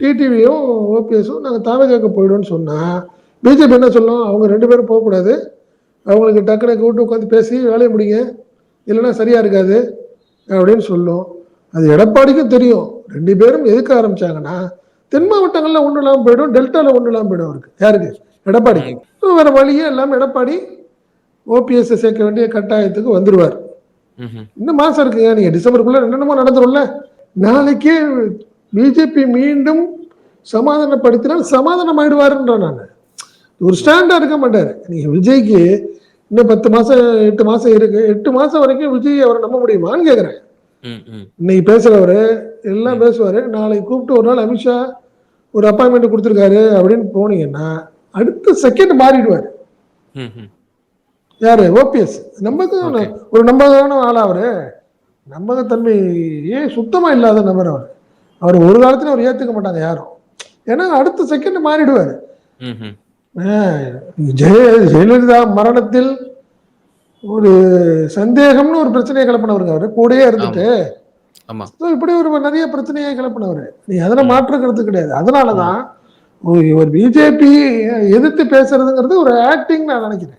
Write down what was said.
டிடிவியும் ஓபிஎஸும் நாங்கள் தாவகாக்க போயிடும்னு சொன்னால் பிஜேபி என்ன சொல்லும்? அவங்க ரெண்டு பேரும் போகக்கூடாது. அவங்களுக்கு டக்குனு கூட்டு உட்காந்து பேசி வேலையை முடிங்க. இல்லைன்னா சரியாக இருக்காது அப்படின்னு சொல்லும். அது எடப்பாடிக்கும் தெரியும். ரெண்டு பேரும் எதுக்க ஆரம்பிச்சாங்கன்னா தென் மாவட்டங்களில் ஒன்றும் இல்லாமல் போயிடும் டெல்டாவில் ஒன்றும் இல்லாமல் போயிடும் அவருக்கு. யாருக்கு? எடப்பாடிக்கு வேற வழியே இல்லாமல் எடப்பாடி ஓபிஎஸ் சேர்க்க வேண்டிய கட்டாயத்துக்கு வந்துடுவார். இன்னும் மாசம் இருக்குங்க. நீங்க டிசம்பருக்குள்ள என்னென்னமோ நடந்துரும்ல. நாளைக்கே பிஜேபி மீண்டும் சமாதானப்படுத்தினால் சமாதானம் ஆயிடுவாருன்ற நான். ஒரு ஸ்டாண்டா இருக்க மாட்டாரு. நீங்க விஜய்க்கு இன்னும் பத்து மாசம் எட்டு மாசம் இருக்கு. எட்டு மாசம் வரைக்கும் விஜய் அவரை நம்ப முடியுமான்னு ம். இன்னைக்கு பேசுறவரு எல்லாம் பேசுவாரு. நாளைக்கு கூப்பிட்டு ஒரு நாள் அமித்ஷா ஒரு அப்பாயின்மெண்ட் கொடுத்துருக்காரு அப்படின்னு போனீங்கன்னா அடுத்த செகண்ட் மாறிடுவார். யாரு? ஓபிஎஸ் நம்பகம் Okay. ஒரு நம்பகமான ஆளா அவரு? நம்பகத்தன்மை ஏன் சுத்தமா இல்லாத நபர் அவர். அவர் ஒரு காலத்துல அவர் ஏத்துக்க மாட்டாங்க யாரும். ஏன்னா அடுத்த செகண்ட் மாறிடுவாரு. ஜெய ஜெயலலிதா மரணத்தில் ஒரு சந்தேகம்னு ஒரு பிரச்சனையை கிளப்பினவருங்க அவரு. கூடயே இருந்துட்டு. இப்படி ஒரு நிறைய பிரச்சனையை கிளப்பினவர். நீ அதுல மாற்றுக்கிறது கிடையாது. அதனாலதான் ஒரு பிஜேபி எதிர்த்து பேசுறதுங்கிறது ஒரு ஆக்டிங் நான் நினைக்கிறேன்.